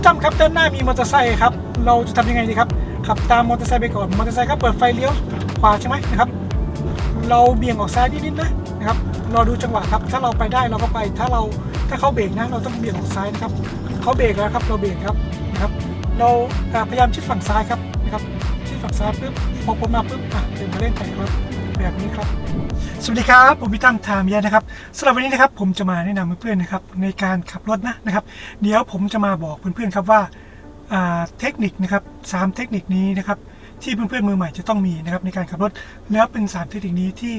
พี่ตั้มครับด้านหน้ามีมอเตอร์ไซค์ครับ เราจะทำยังไงดีครับ ขับตามมอเตอร์ไซค์ไปก่อน มอเตอร์ไซค์ครับเปิดไฟเลี้ยวขวาใช่ไหมนะครับ เราเบี่ยงออกซ้ายนิดๆนะนะครับราดูจังหวะครับ ถ้าเราไปได้เราก็ไป ถ้าเราถ้าเขาเบรกนะ เราต้องเบี่ยงออกซ้ายนะครับ เขาเบรกแล้วครับ เราเบรกครับนะครับ เราพยายามชิดฝั่งซ้ายครับนะครับ ชิดฝั่งซ้ายปุ๊บพอผมมาปุ๊บอะเดินมาเล่นไปครับ แบบนี้ครับ สวัสดีครับ ผมพี่ตั้มทามยานะครับสำหรับวันนี้นะครับผมจะมาแนะนำเพื่อนๆนะครับในการขับรถนะนะครับ เดี๋ยวผมจะมาบอกเพื่อนๆครับว่าเทคนิคนะครับสามเทคนิคนี้นะครับที่เพื่อนๆมือใหม่จะต้องมีนะครับในการขับรถแล้วเป็นสามเทคนิคนี้ที่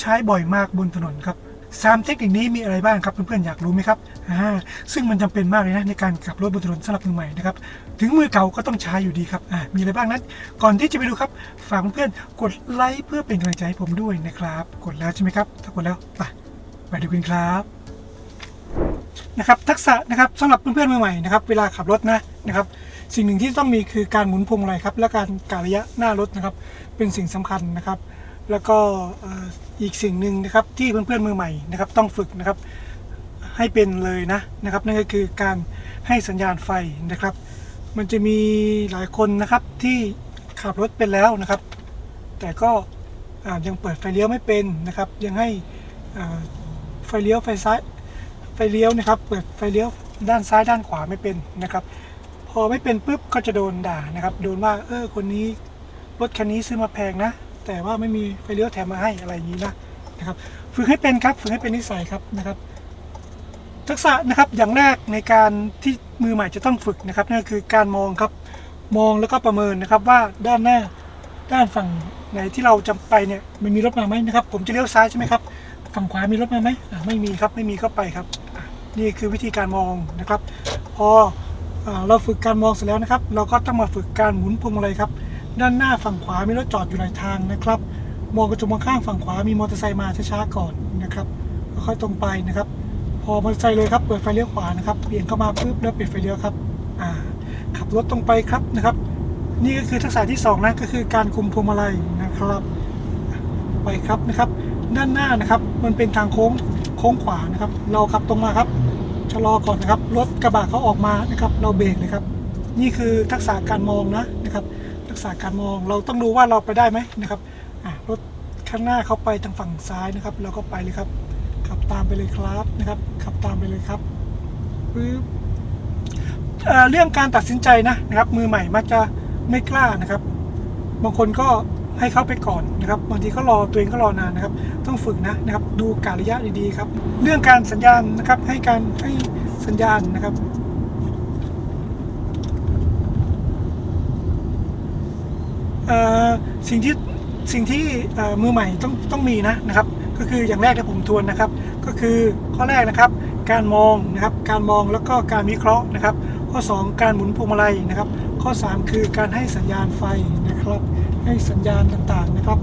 ใช้บ่อยมากบนถนนครับสามเทคนิคนี้มีอะไรบ้างครับเพื่อนๆอยากรู้ไหมครับอ่าซึ่งมันจำเป็นมากเลยนะในการขับรถบนถนนสำหรับมือใหม่นะครับ ถึงมือเก่าก็ต้องใช้อยู่ดีครับอ่ามีอะไรบ้างนั้น ก่อนที่จะไปดูครับฝากเพื่อนๆกดไลค์เพื่อเป็นกำลังใจให้ผมด้วยนะครับ กดแล้วใช่ไหมครับ ถ้ากดแล้วไปไปดูกันครับนะครับทักษะนะครับสำหรับเพื่อนๆมือใหม่นะครับเวลาขับรถนะนะครับสิ่งหนึ่งที่ต้องมีคือการหมุนพวงมาลัยครับและการกะระยะหน้ารถนะครับเป็นสิ่งสำคัญนะครับ แล้วก็อีกสิ่งหนึ่งนะครับที่เพื่อนๆมือใหม่นะครับต้องฝึกนะครับให้เป็นเลยนะนะครับนั่นก็คือการให้สัญญาณไฟนะครับ มันจะมีหลายคนนะครับที่ขับรถเป็นแล้วนะครับ แต่ก็ยังเปิดไฟเลี้ยวไม่เป็นนะครับ ยังให้ไฟเลี้ยวไฟซ้ายไฟเลี้ยวนะครับ เปิดไฟเลี้ยวด้านซ้ายด้านขวาไม่เป็นนะครับ พอไม่เป็นปุ๊บก็จะโดนด่านะครับ โดนว่าเออคนนี้รถคันนี้ซื้อมาแพงนะ แต่ว่าไม่มีไฟเลี้ยวแถมมาให้อะไรอย่างนี้นะนะครับ ฝึกให้เป็นครับฝึกให้เป็นนิสัยครับนะครับ ทักษะนะครับอย่างแรกในการที่ มือใหม่จะต้องฝึกนะครับนั่นคือการมองครับมองแล้วก็ประเมินนะครับว่าด้านหน้าด้านฝั่งไหนที่เราจะไปเนี่ยมันมีรถมาไหมนะครับ ผมจะเลี้ยวซ้ายใช่ไหมครับ ฝั่งขวามีรถมาไหมไม่มีครับไม่มีก็ไปครับ นี่คือวิธีการมองนะครับ พออเราฝึกการมองเสร็จแล้วนะครับ เราก็ต้องมาฝึกการหมุนพวงมาลัยครับ ด้านหน้าฝั่งขวามีรถจอดอยู่หลายทางนะครับ มองกระจกมองข้างฝั่งขวามีมอเตอร์ไซค์มาช้าๆก่อนนะครับค่อยตรงไปนะครับ อมอเตอร์ไซค์เลยครับเปิดไฟเลี้ยวขวานะครับเปลี่ยนเข้ามาปุ๊บแล้วปิดไฟเลี้ยวครับอ่าขับรถตรงไปครับนะครับ นี่ก็คือทักษะที่สองนะก็คือการคุมพวงมาลัยนะครับไปครับนะครับ ด้านหน้านะครับมันเป็นทางโค้งโค้งขวานะครับ เราขับตรงมาครับชะลอก่อนนะครับรถกระบะเขาออกมานะครับ เราเบรกเลยครับ นี่คือทักษะการมองนะนะครับ ทักษะการมองเราต้องดูว่าเราไปได้ไหมนะครับรถข้างหน้าเขาไปทางฝั่งซ้ายนะครับ เราก็ไปเลยครับ ขับตามไปเลยครับนะครับ ขับตามไปเลยครับปึ๊บเเรื่องการตัดสินใจนะนะครับ มือใหม่มักจะไม่กล้านะครับ บางคนก็ให้เขาไปก่อนนะครับบางทีก็รอตัวเองก็รอนานนะครับ ต้องฝึกนะนะครับ ดูกาลระยะดีๆครับ เรื่องการสัญญาณนะครับ ให้การให้สัญญาณนะครับสิ่งที่สิ่งที่มือใหม่ต้องต้องมีนะนะครับ ก็คืออย่างแรกที่ผม ทวนนะครับ ก็คือข้อแรกนะครับ การมองนะครับ การมองแล้วก็การวิเคราะห์นะครับ ข้อ 2 การหมุนพวงมาลัยนะครับ ข้อ 3 คือการให้สัญญาณไฟนะครับ ให้สัญญาณต่างๆนะครับ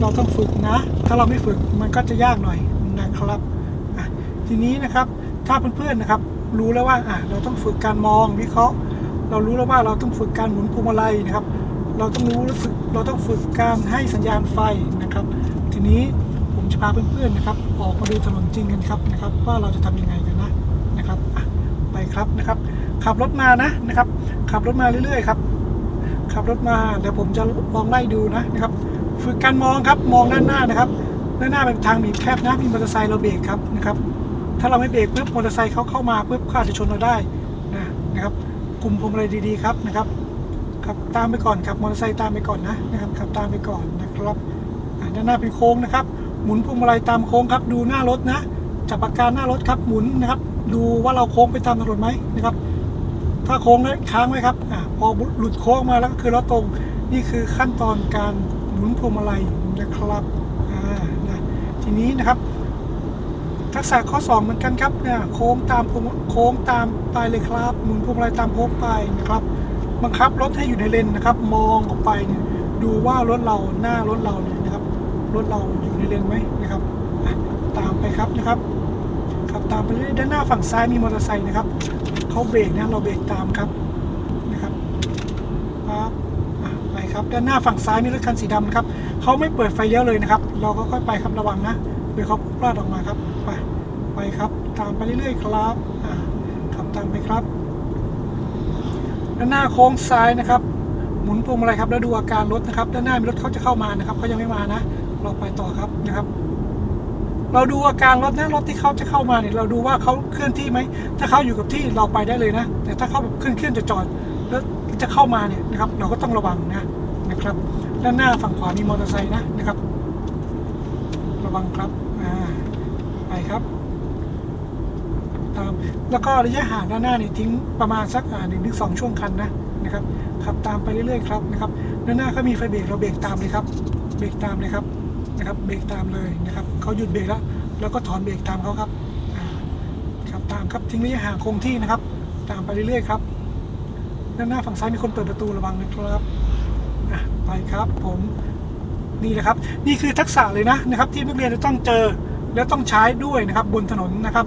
เราต้องฝึกนะ ถ้าเราไม่ฝึกมันก็จะยากหน่อยนะครับทีนี้นะครับถ้าเพื่อนๆนะครับ รู้แล้วว่าอะเราต้องฝึกการมองวิเคราะห์ เรารู้แล้วว่าเราต้องฝึกการหมุนพวงมาลัยนะครับ เราต้องรู้รู้สึกเราต้องฝึกการให้สัญญาณไฟนะครับ ทีนี้ พาเพื่อนๆนะครับ ออกมาดูถนนจริงกันครับนะครับ ว่าเราจะทำยังไงกันนะนะครับไปครับนะครับ ขับรถมานะนะครับ ขับรถมาเรื่อยๆครับ ขับรถมาเดี๋ยวผมจะลองไล่ดูนะนะครับ ฝึกการมองครับมองด้านหน้านะครับด้านหน้าเป็นทางบีแคบนะมีมอเตอร์ไซค์เราเบรกครับนะครับ ถ้าเราไม่เบรกปุ๊บมอเตอร์ไซค์เขาเข้ามาปุ๊บเขาอาจะชนเราได้นะนะครับกลุ่มพวงมาลัยดีๆครับนะครับขับตามไปก่อนขับมอเตอร์ไซค์ตามไปก่อนนะนะครับขับตามไปก่อนนะครับด้านหน้าเป็นโค้งนะครับ หมุนพวงมาลัยตามโค้งครับ ดูหน้ารถนะ จับปากกาหน้ารถครับ หมุนนะครับ ดูว่าเราโค้งไปตามถนนไหมนะครับ ถ้าโค้งแล้วค้างไว้ครับอพอหลุดโค้งมาแล้วก็คือล้อตรง นี่คือขั้นตอนการหมุนพวงมาลัยนะครับนะทีนี้นะครับ ทักษะข้อ 2 เหมือนกันครับเนี่ยโค้งตามโค้งตามไปเลยครับ หมุนพวงมาลัยตามโค้งไปนะครับบังคับรถให้อยู่ในเลนนะครับ มองออกไปเนี่ยดูว่ารถเราหน้ารถเราเนี่ย รถเราอยู่ในเลนไหมนะครับ ตามไปครับนะครับขับตามไปเรื่อยๆด้านหน้าฝั่งซ้ายมีมอเตอร์ไซค์นะครับเขาเบรกนะเราเบรกตามครับนะครับปั๊บไปครับด้านหน้าฝั่งซ้ายมีรถคันสีดำนะครับเขาไม่เปิดไฟเลี้ยวเลยนะครับ เราก็ค่อยไปครับระวังนะเดี๋ยวเขาพลาดออกมาครับไปไปครับ ตามไปเรื่อยๆครับขับตามไปครับด้านหน้าโค้งซ้ายนะครับ หมุนพวงมาลัยครับแล้วดูอาการรถนะครับ ด้านหน้ามีรถเขาจะเข้ามานะครับเขายังไม่มานะ เราไปต่อครับนะครับ เราดูอาการรถนะรถที่เขาจะเข้ามาเนี่ยเราดูว่าเขาเคลื่อนที่ไหมถ้าเขาอยู่กับที่เราไปได้เลยนะ แต่ถ้าเขาแบบเคลื่อนเคลื่อนจะจอดแล้วจะเข้ามาเนี่ยนะครับ เราก็ต้องระวังนะนะครับด้านหน้าฝั่งขวามีมอเตอร์ไซค์นะนะครับ ระวังครับอ่าไปครับตามแล้วก็ระยะห่างด้านหน้านี่ทิ้งประมาณสักหนึ่งถึงสองช่วงคันนะนะครับขับตามไปเรื่อยๆครับนะครับด้านหน้าก็มีไฟเบรกเราเบรกตามเลยครับเบรกตามเลยครับ นะครับเบรกตามเลยนะครับเขาหยุดเบรกแล้ว แล้วก็ถอนเบรกตามเขาครับครับตามครับทิ้งระยะห่างคงที่นะครับ ตามไปเรื่อยๆครับด้านหน้าฝั่งซ้ายมีคนเปิดประตูระวังนะครับไปครับผมนี่นะครับ นี่คือทักษะเลยนะนะครับ ที่นักเรียนจะต้องเจอและต้องใช้ด้วยนะครับ บนถนนนะครับ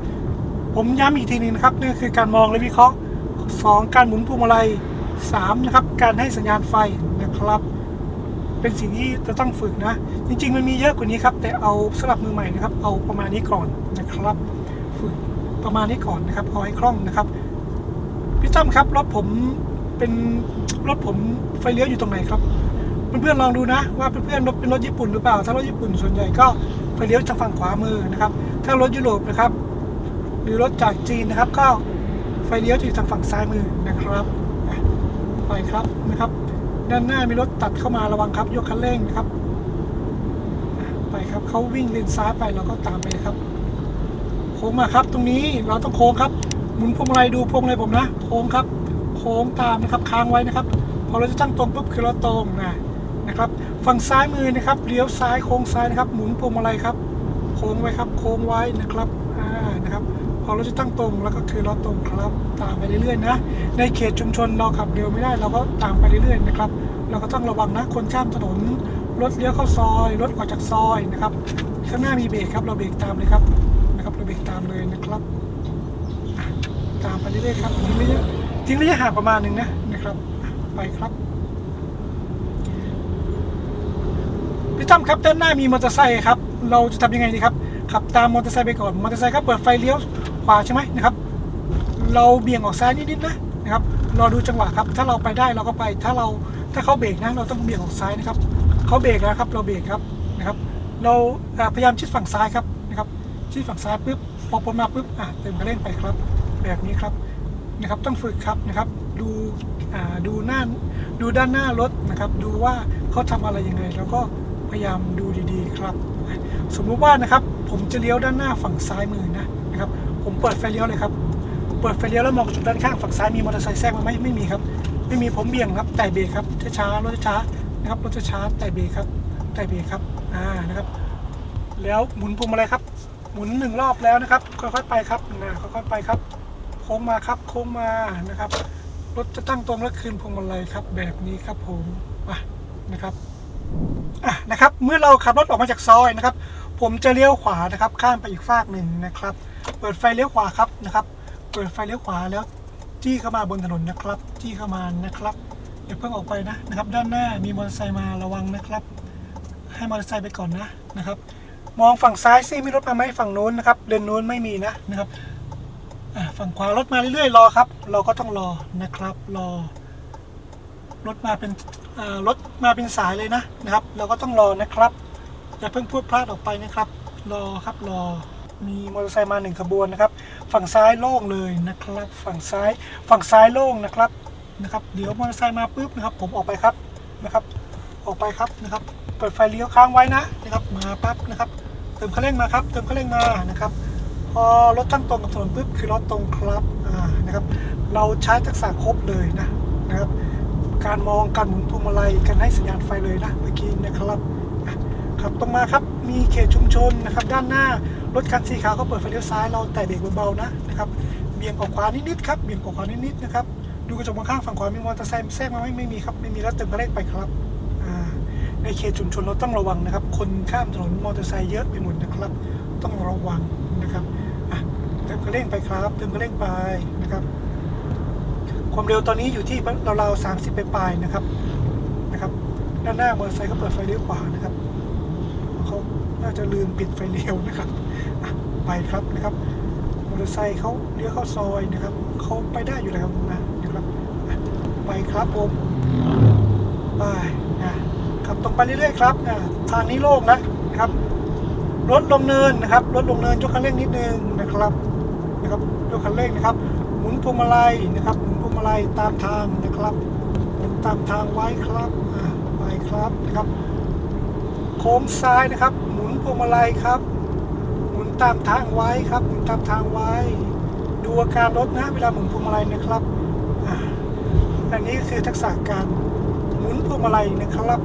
ผมย้ำอีกทีนึงนะครับนี่คือการมองและวิเคราะห์ 2. การหมุนพวงมาลัย 3. นะครับ การให้สัญญาณไฟนะครับ เป็นสิ่งที่จะต้องฝึกนะ จริง ๆ มันมีเยอะกว่านี้ครับ แต่เอาสำหรับมือใหม่นะครับ เอาประมาณนี้ก่อนนะครับ ฝึกประมาณนี้ก่อนนะครับเอาให้คล่องนะครับพี่ตั้มครับรถผมเป็นรถผมไฟเลี้ยวอยู่ตรงไหนครับเพื่อนๆลองดูนะ ว่าเพื่อนๆรถเป็นรถญี่ปุ่นหรือเปล่า ถ้ารถญี่ปุ่นส่วนใหญ่ก็ไฟเลี้ยวทางฝั่งขวามือนะครับ ถ้ารถยุโรปนะครับ หรือรถจากจีนนะครับ ก็ไฟเลี้ยวจะอยู่ทางฝั่งซ้ายมือนะครับไปครับนะครับ ด้านหน้ามีรถตัดเข้ามาระวังครับยกคันเร่งนะครับ ไปครับเขาวิ่งเลนซ้ายไปเราก็ตามไปครับ โค้งมาครับตรงนี้เราต้องโค้งครับหมุนพวงมาลัยดูพวงมาลัยผมนะ โค้งครับ โค้งตามนะครับค้างไว้นะครับพอเราจะตั้งตรงปุ๊บคือเราตรงนะนะครับ ฝั่งซ้ายมือนะครับเลี้ยวซ้ายโค้งซ้ายนะครับ หมุนพวงมาลัยครับ โค้งไว้ครับ โค้งไว้นะครับอ่านะครับ พอเราจะตั้งตรงแล้วก็คือเราตรงครับ ตามไปเรื่อยๆนะ ในเขตชุมชนเราขับเร็วไม่ได้เราก็ตามไปเรื่อยๆนะครับ เราก็ต้องระวังนะคนข้ามถนนรถเลี้ยวเข้าซอย รถออกจากซอยนะครับ ข้างหน้ามีเบรกครับ เราเบรกตามเลยครับนะครับ เราเบรกตามเลยนะครับ ตามไปเรื่อยๆครับทิ้งระยะทิ้งระยะห่างประมาณหนึ่งนะนะครับไปครับพี่ตั้มครับด้านหน้ามีมอเตอร์ไซค์ครับ เราจะทำยังไงดีครับ ขับตามมอเตอร์ไซค์ไปก่อน มอเตอร์ไซค์ครับเปิดไฟเลี้ยว ขวาใช่ไหมนะครับ เราเบี่ยงออกซ้ายนิดๆนะนะครับรอดูจังหวะครับถ้าเราไปได้เราก็ไปถ้าเราถ้าเขาเบรกนะเราต้องเบี่ยงออกซ้ายนะครับเขาเบรกแล้วครับเราเบรกครับนะครับ เราพยายามชิดฝั่งซ้ายครับนะครับชิดฝั่งซ้ายปุ๊บพอพ้นมาปุ๊บอะเติมกระเร่งไปครับ แบบนี้ครับนะครับต้องฝึกครับนะครับดูอ่าดูหน้าดูด้านหน้ารถนะครับ ดูว่าเขาทำอะไรยังไง แล้วก็พยายามดูดีๆครับ สมมุติว่านะครับผมจะเลี้ยวด้านหน้าฝั่งซ้ายมือนะนะครับ เปิดไฟเลี้ยวเลยครับเปิดไฟเลี้ยวแล้วมองจุดด้านข้างฝั่งซ้ายมีมอเตอร์ไซค์แทรกมาไหมไม่มีครับ ไม่มีผมเบี่ยงครับแต่เบรกครับช้าๆรถช้านะครับรถช้าแต่เบรกครับแต่เบรกครับอ่านะครับ แล้วหมุนพวงมาลัยครับ หมุนหนึ่งรอบแล้วนะครับค่อยๆไปครับนะค่อยๆไปครับ โค้งมาครับโค้งมานะครับรถจะตั้งตรงแล้วคืนพวงมาลัยครับ แบบนี้ครับผมอะนะครับอะนะครับ เมื่อเราขับรถออกมาจากซอยนะครับ ผมจะเลี้ยวขวานะครับ ข้ามไปอีกฟากหนึ่งนะครับ เปิดไฟเลี้ยวขวาครับนะครับ เปิดไฟเลี้ยวขวาแล้วจี้เข้ามาบนถนนนะครับจี้เข้ามานะครับอย่าเพิ่งออกไปนะนะครับ ด้านหน้ามีมอเตอร์ไซค์มาระวังนะครับ ให้มอเตอร์ไซค์ไปก่อนนะนะครับ มองฝั่งซ้ายซิมีรถมาไหมฝั่งนู้นนะครับเลนนู้นไม่มีนะนะครับฝั่งขวารถมาเรื่อยๆรอครับ เราก็ต้องรอนะครับ รอรถมาเป็นรถมาเป็นสายเลยนะนะครับ เราก็ต้องรอนะครับอย่าเพิ่งพูดพลาดออกไปนะครับ รอครับรอ มีมอเตอร์ไซค์มาหนึ่งขบวนนะครับ ฝั่งซ้ายโล่งเลยนะครับ ฝั่งซ้ายฝั่งซ้ายโล่งนะครับนะครับ เดี๋ยวมอเตอร์ไซค์มาปุ๊บนะครับ ผมออกไปครับนะครับ ออกไปครับนะครับ เปิดไฟเลี้ยวค้างไว้นะนะครับ มาปั๊บนะครับ เติมคันเร่งมาครับ เติมคันเร่งมานะครับ พอรถตั้งตรงกับถนนปุ๊บคือรถตรงครับอ่านะครับ เราใช้ทักษะครบเลยนะนะครับ การมองการหมุนพวงมาลัยการให้สัญญาณไฟเลยนะเมื่อกี้นะครับขับตรงมาครับ มีเขตชุมชนนะครับ ด้านหน้า รถคันสีขาวเขาเปิดไฟเลี้ยวซ้ายเราแต่เบรกเบาๆนะนะครับเบี่ยงออกขวานิดๆครับเบี่ยงออกขวานิดๆนะครับดูกระจกมองข้างฝั่งขวามีมอเตอร์ไซค์แทรกมาไหมไม่มีครับไม่มีแล้วเติมคันเร่งไปครับในเขตชุมชนเราต้องระวังนะครับ คนข้ามถนนมอเตอร์ไซค์เยอะไปหมดนะครับ ต้องระวังนะครับเติมคันเร่งไปครับ เติมคันเร่งไปนะครับ ความเร็วตอนนี้อยู่ที่ราวๆ30ไปปลายๆนะครับนะครับด้านหน้ามอเตอร์ไซค์เขาเปิดไฟเลี้ยวขวานะครับเขาน่าจะลืมปิดไฟเลี้ยวนะครับ ไปครับนะครับมอเตอร์ไซค์เขาเลี้ยวเข้าซอยนะครับเขาไปได้อยู่แล้วนะนะครับอะไปครับผมไปนะครับตรงไปเรื่อยๆครับอ่าทางนี้โล่งแล้วนะครับรถลงเนินนะครับรถลงเนินยกคันเร่งนิดนึงนะครับนะครับยกคันเร่งนะครับหมุนพวงมาลัยนะครับหมุนพวงมาลัยตามทางนะครับหมุนตามทางไว้ครับไปครับนะครับ โค้งซ้ายนะครับ หมุนพวงมาลัยครับ ตามทางไว้ครับหมุนตามทางไว้ ดูอาการรถนะเวลาหมุนพวงมาลัยนะครับอ,อันนี้คือทักษะการหมุนพวงมาลัยนะครับ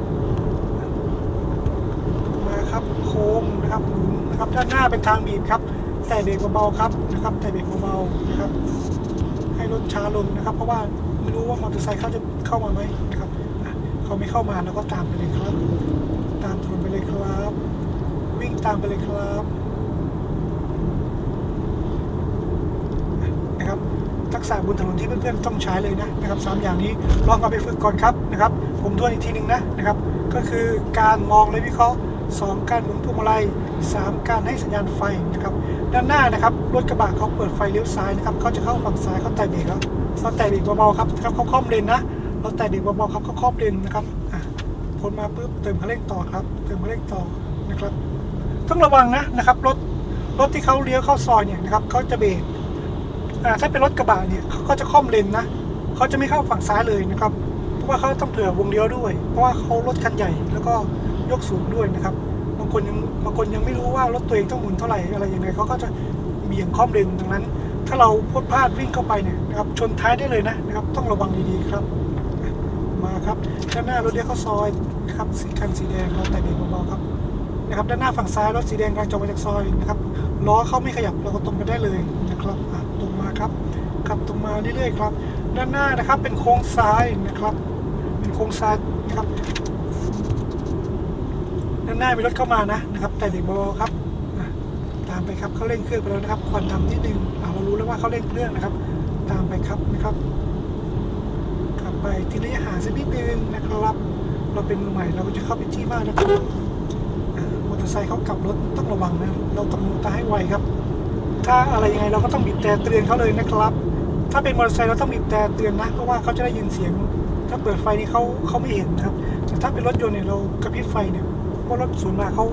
มาครับโค้งนะครับหมุนนะครับด้านหน้าเป็นทางบีบครับ แต่เบรกเบาๆครับนะครับ แต่เบรกเบาๆนะครับ ให้รถช้าลงนะครับ เพราะว่าไม่รู้ว่ามอเตอร์ไซค์เขาจะเข้ามาไหมนะครับเขาไม่เข้ามาเราก็ตามไปเลยครับ ตามถนนไปเลยครับ วิ่งตามไปเลยครับ ทัก ษะบนถนนที่เพื่อนๆต้องใช้เลยนะนะครับสามอย่างนี้ลองเอาไปฝึกก่อนครับนะครับผมทวนอีกทีหนึ่งนะนะครับ ก็คือการมองและวิเคราะห์สองการหมุนพวงมาลัยสามการให้สัญญาณไฟนะครับด้านหน้านะครับรถกระบะเขาเปิดไฟเลี้ยวซ้ายนะครับเขาจะเข้าฝั่งซ้ายเขาแตะเบรกแล้วเขาแตะเบรกเบาๆครับครับเขาคล่อมเลนนะเราแตะเบรกเบาๆครับเขาคล่อมเลนนะครับอะพ้นมาปุ๊บเติมคันเร่งต่อครับ เติมคันเร่งต่อนะครับ ต้องระวังนะนะครับรถรถที่เขาเลี้ยวเข้าซอยเนี่ยนะครับเขาจะเบรก ถ้าเป็นรถกระบะเนี่ยเขาก็จะค่อมเลนนะเขาจะไม่เข้าฝั่งซ้ายเลยนะครับเพราะว่าเขาต้องเผื่อวงเลี้ยวด้วย เพราะว่าเขารถคันใหญ่แล้วก็ยกสูงด้วยนะครับบางคนยังบางคนยังไม่รู้ว่ารถตัวเองต้องหมุนเท่าไหร่อะไรยังไงเขาก็จะเบี่ยงค่อมเลนดังนั้น ถ้าเราพลาดพลาดวิ่งเข้าไปเนี่ยนะครับชนท้ายได้เลยนะนะครับ ต้องระวังดีๆครับ มาครับด้านหน้ารถเลี้ยวเข้าซอยนะครับสีคันสีแดงเราแต่เบรกเบาๆครับนะครับด้านหน้าฝั่งซ้ายรถสีแดงกำลังจะออกมาจากซอยนะครับล้อเขาไม่ขยับเราก็ตรงไปได้เลยนะครับ อะครับขับตรงมาเรื่อยๆครับ ด้านหน้านะครับเป็นโค้งซ้ายนะครับ เป็นโค้งซ้ายนะครับ ด้านหน้ามีรถเข้ามานะนะครับ แต่เด็กบาๆครับตามไปครับเขาเร่งเครื่องไปแล้วนะครับควันดำนิดนึงอะเรารู้แล้วว่าเขาเร่งเครื่องนะครับ ตามไปครับนะครับขับไปทีระยะห่างสักนิดนึงนะครับ เราเป็นมือใหม่เราก็จะเข้าไปที่มากนะครับมอเตอร์ไซค์เขากลับรถต้องระวังนะเราต้องมูตาให้ไวครับ ถ้าอะไรยังไงเราก็ต้องบีบแต่เตือนเขาเลยนะครับ ถ้าเป็นมอเตอร์ไซค์เราต้องบีบแต่เตือนนะเพราะว่าเขาจะได้ยินเสียง ถ้าเปิดไฟนี่เขาเขาไม่เห็นครับ แต่ถ้าเป็นรถยนต์เนี่ยเรากระพริบไฟเนี่ยเพราะรถสวนมาเขา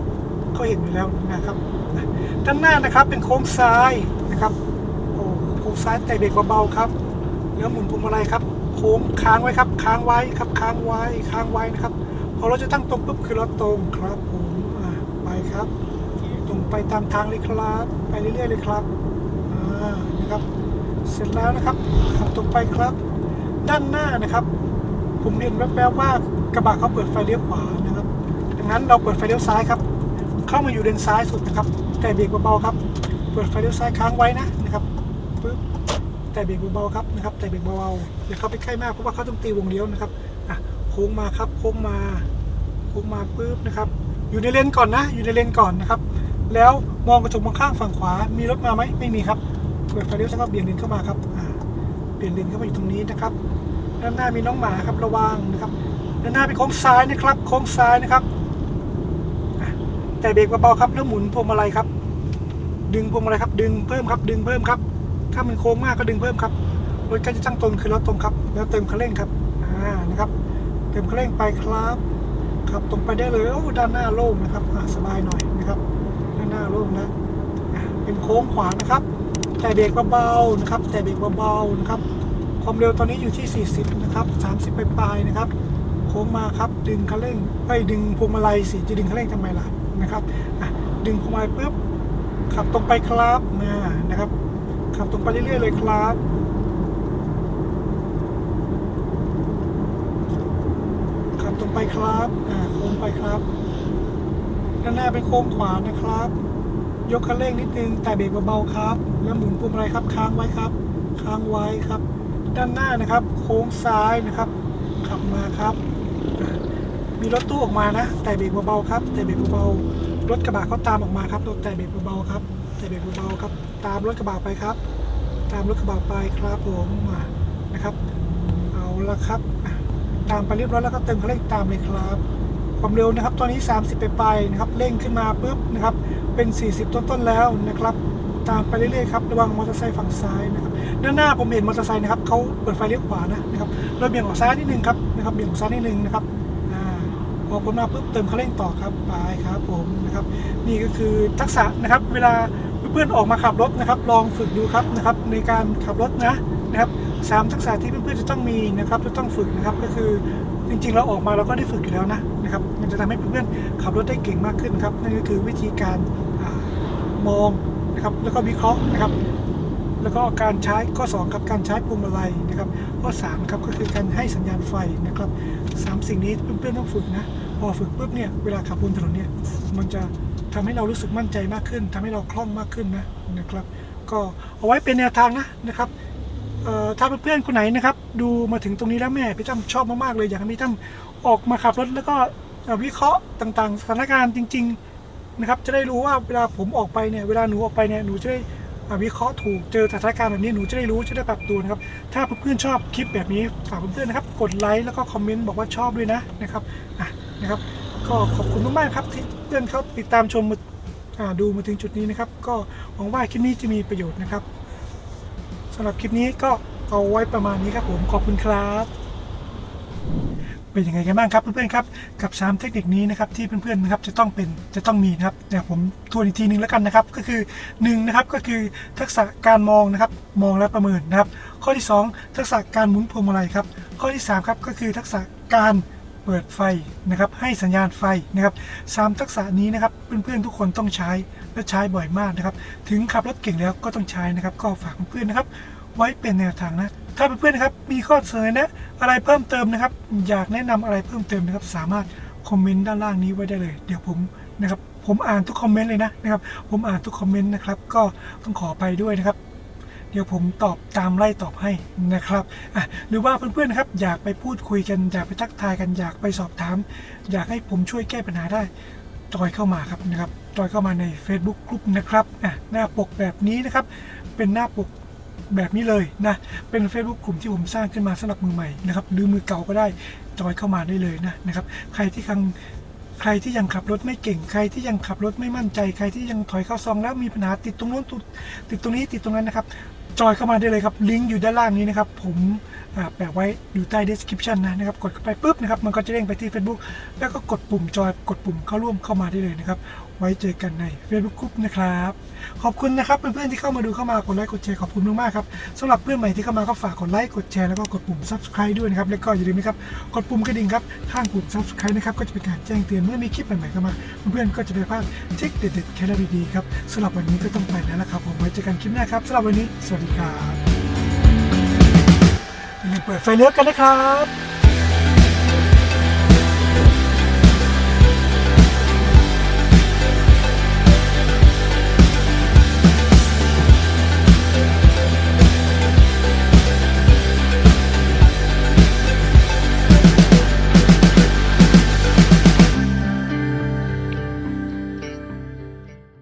เขาเห็นอยู่แล้วนะครับด้านหน้านะครับเป็นโค้งซ้ายนะครับโอ้โค้งซ้ายแต่เบรกเบาๆครับแล้วหมุนพวงมาลัยครับโค้งค้างไว้ครับ ค้างไว้ครับ ค้างไว้ค้างไว้นะครับพอเราจะตั้งตรงปุ๊บคือเราตรงครับผมไปครับ ไปตามทางเลยครับ ไปเรื่อยๆเลยครับนะครับ เสร็จแล้วนะครับขับตรงไปครับ ด้านหน้านะครับ ผมเห็นแวบๆว่ากระบะเขาเปิดไฟเลี้ยวขวานะครับ ดังนั้นเราเปิดไฟเลี้ยวซ้ายครับ เข้ามาอยู่เลนซ้ายสุดนะครับ แต่เบรกเบาๆครับ เปิดไฟเลี้ยวซ้ายค้างไว้นะนะครับปึ๊บแต่เบรกเบาๆครับนะครับ แต่เบรกเบาๆอย่าเข้าไปใกล้มากเพราะว่าเขาต้องตีวงเลี้ยวนะครับอะโค้งมาครับโค้งมาโค้งมาปุ๊บนะครับ อยู่ในเลนก่อนนะ อยู่ในเลนก่อนนะครับ แล้วมองกระจกมองข้างฝั่งขวา มีรถมาไหมไม่มีครับเปิดไฟเลี้ยวแล้วก็เบี่ยงเลนเข้ามาครับเปลี่ยนเลนเข้ามาอยู่ตรงนี้นะครับ ด้านหน้ามีน้องหมาครับระวังนะครับ ด้านหน้าเป็นโค้งซ้ายนะครับ โค้งซ้ายนะครับแต่เบรกเบาๆครับแล้วหมุนพวงมาลัยครับ ดึงพวงมาลัยครับ ดึงเพิ่มครับ ดึงเพิ่มครับ ถ้ามันโค้งมากก็ดึงเพิ่มครับรถก็จะตั้งตรงคือรถตรงครับ แล้วเติมคันเร่งครับอ่านะครับ เติมคันเร่งไปครับขับตรงไปได้เลยโอ้ด้านหน้าโล่งนะครับสบายหน่อยนะครับ น้าโล่งนะเป็นโค้งขวานะครับ แต่เบรกเบาๆนะครับ แต่เบรกเบาๆนะครับ ความเร็วตอนนี้อยู่ที่ 40 นะครับ 30 ปลายๆนะครับ โค้งมาครับ ดึงคันเร่งไอ้ดึงพวงมาลัยสิจะดึงคันเร่งทำไมล่ะนะครับดึงพวงมาลัยปุ๊บขับตรงไปครับมานะครับ ขับตรงไปเรื่อยๆเลยครับขับตรงไปครับอ่าโค้งไปครับ ด้านหน้าเป็นโค้งขวานะครับ ยกคันเร่งนิดนึงแต่เบรกเบาๆครับ แล้วหมุนพวงมาลัยครับค้างไว้ครับ ค้างไว้ครับ ด้านหน้านะครับ โค้งซ้ายนะครับ ขับมาครับ มีรถตู้ออกมานะ แต่เบรกเบาๆครับ แต่เบรกเบาๆรถกระบะเขาตามออกมาครับรถแต่เบรกเบาๆครับ แต่เบรกเบาๆครับ ตามรถกระบะไปครับ ตามรถกระบะไปครับผมอ่านะครับ เอาละครับตามไปเรียบร้อยแล้วก็เติมคันเร่งตามเลยครับ ความเร็วนะครับ ตอนนี้ 30 ไปไปนะครับ เร่งขึ้นมาปุ๊บนะครับ เป็น 40 ต้นๆแล้วนะครับ ตามไปเรื่อยๆครับ ระวังมอเตอร์ไซค์ฝั่งซ้ายนะครับ ด้านหน้าผมเห็นมอเตอร์ไซค์นะครับเขาเปิดไฟเลี้ยวขวานะนะครับ เราเบี่ยงออกซ้ายนิดนึงครับนะครับ เบี่ยงออกซ้ายนิดนึงนะครับอ่าพอพ้นมาปุ๊บเติมคันเร่งต่อครับไปครับผมนะครับ นี่ก็คือทักษะนะครับ เวลาเพื่อนๆออกมาขับรถนะครับ ลองฝึกดูครับนะครับ ในการขับรถนะนะครับสามทักษะที่เพื่อนๆจะต้องมีนะครับจะต้องฝึกนะครับก็คือ จริงๆ เราออกมาเราก็ได้ฝึกอยู่แล้วนะนะครับ มันจะทำให้เพื่อนๆขับรถได้เก่งมากขึ้นครับนั่นก็คือวิธีการอมองนะครับแล้วก็วิเคราะห์นะครับ แล้วก็การใช้ข้อ2ครับการใช้พวงมาลัยนะครับข้อ3ครับก็คือการให้สัญญาณไฟนะครับสามสิ่งนี้เพื่อนๆต้องฝึกนะพอฝึกปุ๊บเนี่ยเวลาขับบนถนนเนี่ยมันจะทำให้เรารู้สึกมั่นใจมากขึ้นทำให้เราคล่องมากขึ้นนะนะครับ ก็เอาไว้เป็นแนวทางนะนะครับ ถ้าเพื่อนๆคนไหนนะครับ ดูมาถึงตรงนี้แล้วแม่พี่ตั้มชอบมากๆเลยอยากให้พี่ตั้มออกมาขับรถแล้วก็วิเคราะห์ต่างๆ สถานการณ์จริง ๆนะครับ จะได้รู้ว่าเวลาผมออกไปเนี่ยเวลาหนูออกไปเนี่ยหนูจะได้วิเคราะห์ถูกเจอสถานการณ์แบบนี้หนูจะได้รู้จะได้ปรับตัวนะครับ ถ้าเพื่อนๆชอบคลิปแบบนี้ฝากเพื่อนๆนะครับ กดไลค์แล้วก็คอมเมนต์บอกว่าชอบด้วยนะนะครับอะนะครับ ก็ขอบคุณมากๆครับที่เพื่อนเขาติดตามชมมาดูมาถึงจุดนี้นะครับ ก็หวังว่าคลิปนี้จะมีประโยชน์นะครับ สำหรับคลิปนี้ก็เอาไว้ประมาณนี้ครับผมขอบคุณครับเป็นยังไงกันบ้างครับเพื่อนๆครับกับ 3 เทคนิคนี้นะครับที่เพื่อนๆนะครับจะต้องเป็นจะต้องมีนะครับเดี๋ยวผมทวนอีกทีหนึงแล้วกันนะครับ ก็คือ1นะครับก็คือทักษะการมองนะครับมองและประเมินนะครับ ข้อที่ 2 ทักษะการหมุนพวงมาลัยครับข้อที่3ครับก็คือทักษะการเปิดไฟนะครับให้สัญญาณไฟนะครับสามทักษะนี้นะครับเพื่อนๆทุกคนต้องใช้ และใช้บ่อยมากนะครับ ถึงขับรถเก่งแล้วก็ต้องใช้นะครับ ก็ฝากเพื่อนๆนะครับ ไว้เป็นแนวทางนะ ถ้าเพื่อนๆนะครับ มีข้อเสนอแนะอะไรเพิ่มเติมนะครับ อยากแนะนำอะไรเพิ่มเติมนะครับ สามารถคอมเมนต์ด้านล่างนี้ไว้ได้เลย เดี๋ยวผมนะครับ ผมอ่านทุกคอมเมนต์เลยนะนะครับ ผมอ่านทุกคอมเมนต์นะครับ ก็ต้องขอไปด้วยนะครับเดี๋ยวผมตอบตามไล่ตอบให้นะครับหรือว่าเพื่อนๆนะครับอยากไปพูดคุยกันอยากไปทักทายกันอยากไปสอบถาม อยากให้ผมช่วยแก้ปัญหาได้จอยเข้ามาครับนะครับ จอยเข้ามาใน Facebook กลุ่มนะครับอะหน้าปกแบบนี้นะครับ เป็นหน้าปกแบบนี้เลยนะ เป็น Facebook กลุ่มที่ผมสร้างขึ้นมาสำหรับมือใหม่นะครับ หรือมือเก่าก็ได้จอยเข้ามาได้เลยนะนะครับ ใครที่ยังใครที่ยังขับรถไม่เก่ง ใครที่ยังขับรถไม่มั่นใจ ใครที่ยังถอยเข้าซองแล้วมีปัญหาติดตรงนู้นติดติดตรงนี้ติดตรงนั้นนะครับ จอยเข้ามาได้เลยครับ ลิงก์อยู่ด้านล่างนี้นะครับ ผมแปะไว้อยู่ใต้ description นะนะครับ กดเข้าไปปุ๊บนะครับ มันก็จะเด้งไปที่ Facebook แล้วก็กดปุ่มจอย กดปุ่มเข้าร่วมเข้ามาได้เลยนะครับ ไว้เจอกันใน Facebook กลุ่มนะครับ ขอบคุณนะครับเพื่อนๆที่เข้ามาดูเข้ามากดไลค์กดแชร์ขอบคุณมากๆครับสำหรับเพื่อนใหม่ที่เข้ามาก็ฝากกดไลค์กดแชร์แล้วก็กดปุ่ม subscribe ด้วยนะครับแล้วก็อย่าลืมนะครับกดปุ่มกระดิ่งครับข้างปุ่ม subscribe นะครับก็จะเป็นการแจ้งเตือนเมื่อมีคลิปใหม่ๆเข้ามา เพื่อนๆก็จะไม่พลาดเทคเด็ดๆแค่ละดีๆครับสำหรับวันนี้ก็ต้องไปแล้วนะครับผมไว้เจอกันคลิปหน้าครับสำหรับวันนี้ สวัสดีครับอย่าลืมเปิดไฟเลี้ยวกันนะครับ